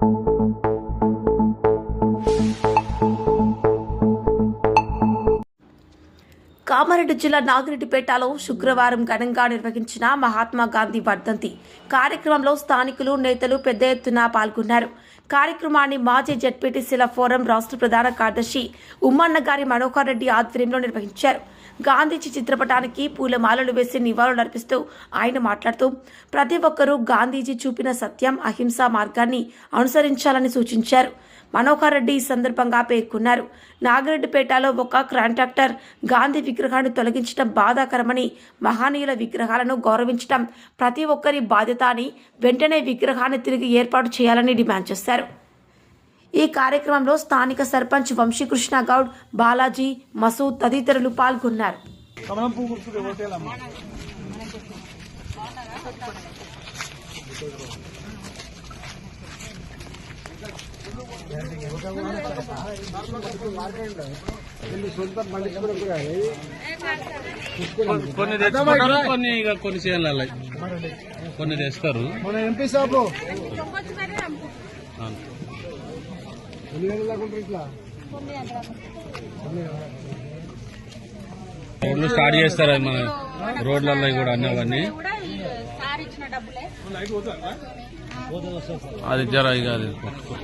thank you Kamareddy జిల్లా నాగిరెడ్డిపేటలో శుక్రవారం ఘనంగా నిర్వహించిన మహాత్మా గాంధీ వర్ధంతి కార్యక్రమంలో స్థానికులు నేతలు పెద్ద ఎత్తున పాల్గొన్నారు. కార్యక్రమాన్ని మాజీ జడ్పీటీసీల ఫోరం రాష్ట్ర ప్రధాన కార్యదర్శి ఉమ్మన్న గారి మనోహర్ రెడ్డి ఆధ్వర్యంలో నిర్వహించారు. గాంధీజీ చిత్రపటానికి పూలమాలలు వేసి నివాళులర్పిస్తూ ఆయన మాట్లాడుతూ ప్రతి ఒక్కరూ గాంధీజీ చూపిన సత్యం అహింసా మార్గాన్ని అనుసరించాలని సూచించారు. మనోహర్ రెడ్డి ఈ సందర్భంగా పేర్కొన్నారు. నాగిరెడ్డిపేటలో ఒక కాంట్రాక్టర్ గాంధీ విగ్రహాన్ని తొలగించడం బాధాకరమని మహనీయుల విగ్రహాలను గౌరవించడం ప్రతి ఒక్కరి బాధ్యత అని వెంటనే విగ్రహాన్ని తిరిగి ఏర్పాటు చేయాలని డిమాండ్ చేశారు. ఈ కార్యక్రమంలో స్థానిక సర్పంచ్ వంశీకృష్ణ గౌడ్ బాలాజీ మసూద్ తదితరులు పాల్గొన్నారు. కొన్ని తెచ్చుకుంటారు? కొన్ని ఇక కొన్ని చేయాలి. కొన్ని తెస్తారు. మన ఎంపీ సాబు రోడ్లు స్టార్ట్ చేస్తారు అది మన రోడ్లలో కూడా అన్నీ అవన్నీ. కూడా ఈ సార్ ఇచ్చిన డబ్బులే. అది జర ఇక అది పట్టుకో.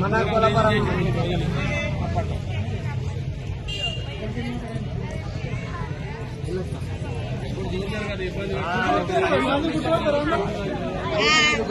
మన కొలపరం అదే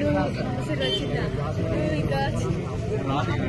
నీ సొంతమా కొంత పెద్ద